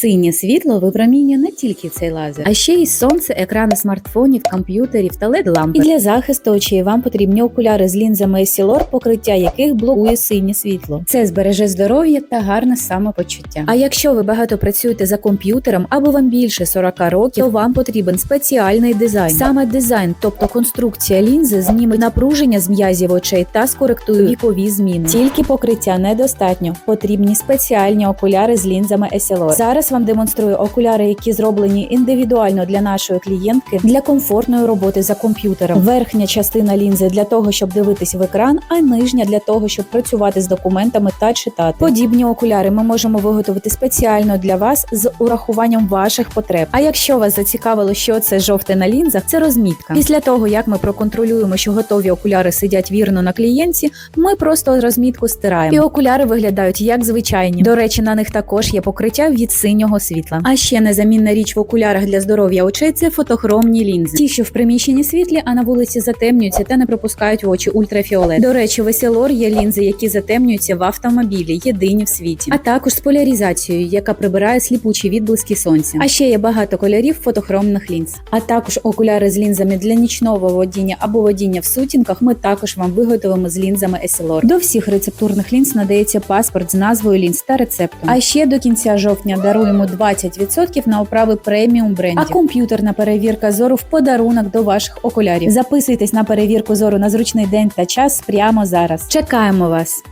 Синє світло випромінює не тільки цей лазер, а ще й сонце, екрани смартфонів, комп'ютерів та led лампи. І для захисту очей вам потрібні окуляри з лінзами Essilor, покриття яких блокує синє світло. Це збереже здоров'я та гарне самопочуття. А якщо ви багато працюєте за комп'ютером або вам більше 40 років, то вам потрібен спеціальний дизайн. Саме дизайн, тобто конструкція лінзи, зніме напруження з м'язів очей та скоректує вікові зміни. Тільки покриття недостатньо. Потрібні спеціальні окуляри з лінзами Essilor. Зараз вам демонструю окуляри, які зроблені індивідуально для нашої клієнтки для комфортної роботи за комп'ютером. Верхня частина лінзи для того, щоб дивитись в екран, а нижня для того, щоб працювати з документами та читати. Подібні окуляри ми можемо виготовити спеціально для вас з урахуванням ваших потреб. А якщо вас зацікавило, що це жовте на лінзах, це розмітка. Після того як ми проконтролюємо, що готові окуляри сидять вірно на клієнті, ми просто розмітку стираємо. І окуляри виглядають як звичайні. До речі, на них також є покриття від синього світла. А ще незамінна річ в окулярах для здоров'я очей це фотохромні лінзи. Ті, що в приміщенні світлі, а на вулиці затемнюються та не пропускають в очі ультрафіолет. До речі, в Essilor є лінзи, які затемнюються в автомобілі, єдині в світі, а також з поляризацією, яка прибирає сліпучі відблиски сонця. А ще є багато кольорів фотохромних лінз. А також окуляри з лінзами для нічного водіння або водіння в сутінках. Ми також вам виготовимо з лінзами Essilor. До всіх рецептурних лінз надається паспорт з назвою лінз та рецептом. А ще до кінця жовтня даруємо 20% на оправи преміум брендів. А комп'ютерна перевірка зору в подарунок до ваших окулярів. Записуйтесь на перевірку зору на зручний день та час прямо зараз. Чекаємо вас!